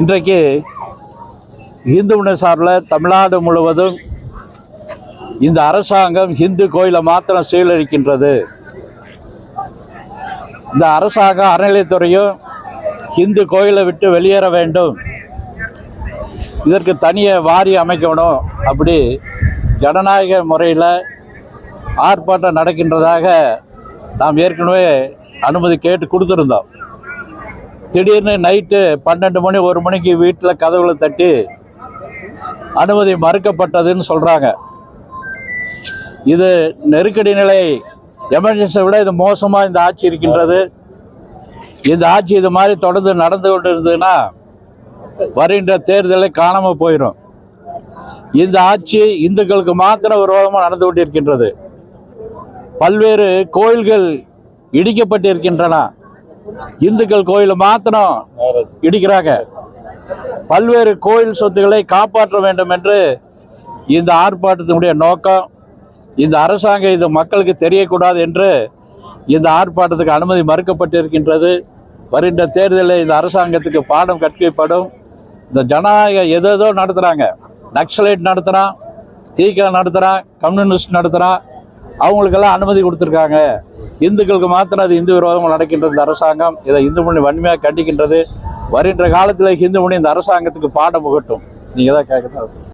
இன்றைக்கு இந்து முன்ன சார்பில் தமிழ்நாடு முழுவதும் இந்த அரசாங்கம் இந்து கோயிலை மாத்திரம் சீலழிக்கின்றது இந்த அரசாங்கம் அறநிலையத்துறையும் இந்து கோயிலை விட்டு வெளியேற வேண்டும். இதற்கு தனிய வாரி அமைக்கணும் அப்படி ஜனநாயக முறையில் ஆர்ப்பாட்டம் நடக்கின்றதாக நாம் ஏற்கனவே அனுமதி கேட்டு கொடுத்துருந்தோம். திடீர்னு நைட்டு பன்னெண்டு மணி ஒரு மணிக்கு வீட்டில் கதவுகளை தட்டி அனுமதி மறுக்கப்பட்டதுன்னு சொல்கிறாங்க இது நெருக்கடி நிலை. எமர்ஜென்சியை விட இது மோசமாக இந்த ஆட்சி இருக்கின்றது. இந்த ஆட்சி இது மாதிரி தொடர்ந்து நடந்து கொண்டு இருந்ததுன்னா வருகின்ற தேர்தலை காணாமல் போயிடும் இந்த ஆட்சி இந்துக்களுக்கு மாத்திரம் விரோதமாக நடந்து கொண்டிருக்கின்றது. பல்வேறு கோயில்கள் இடிக்கப்பட்டிருக்கின்றன. இந்துக்கள் கோயிலை மாத்திரம் இடிக்கிறாங்க. பல்வேறு கோயில் சொத்துக்களை காப்பாற்ற வேண்டும் என்று இந்த ஆர்ப்பாட்டத்தினுடைய நோக்கம் இந்த அரசாங்கம் இது மக்களுக்கு தெரியக்கூடாது என்று இந்த ஆர்ப்பாட்டத்துக்கு அனுமதி மறுக்கப்பட்டிருக்கின்றது. வருகின்ற தேர்தலில் இந்த அரசாங்கத்துக்கு பாடம் கற்பிக்கப்படும். இந்த ஜனநாயகம் எதோ நடத்துகிறாங்க நக்சலைட் நடத்துகிறான் தீகா நடத்துகிறான் கம்யூனிஸ்ட் நடத்துகிறான் அவங்களுக்கெல்லாம் அனுமதி கொடுத்துருக்காங்க. இந்துக்களுக்கு மாத்திரம் அது இந்து விரோதங்கள் நடக்கின்றது. இந்த அரசாங்கம் இதை இந்து மொழி வன்மையாக கண்டிக்கின்றது. வருகின்ற காலத்தில் இந்து மொழி இந்த அரசாங்கத்துக்கு பாடம் புகட்டும். நீங்கள் தான் கேட்கணும்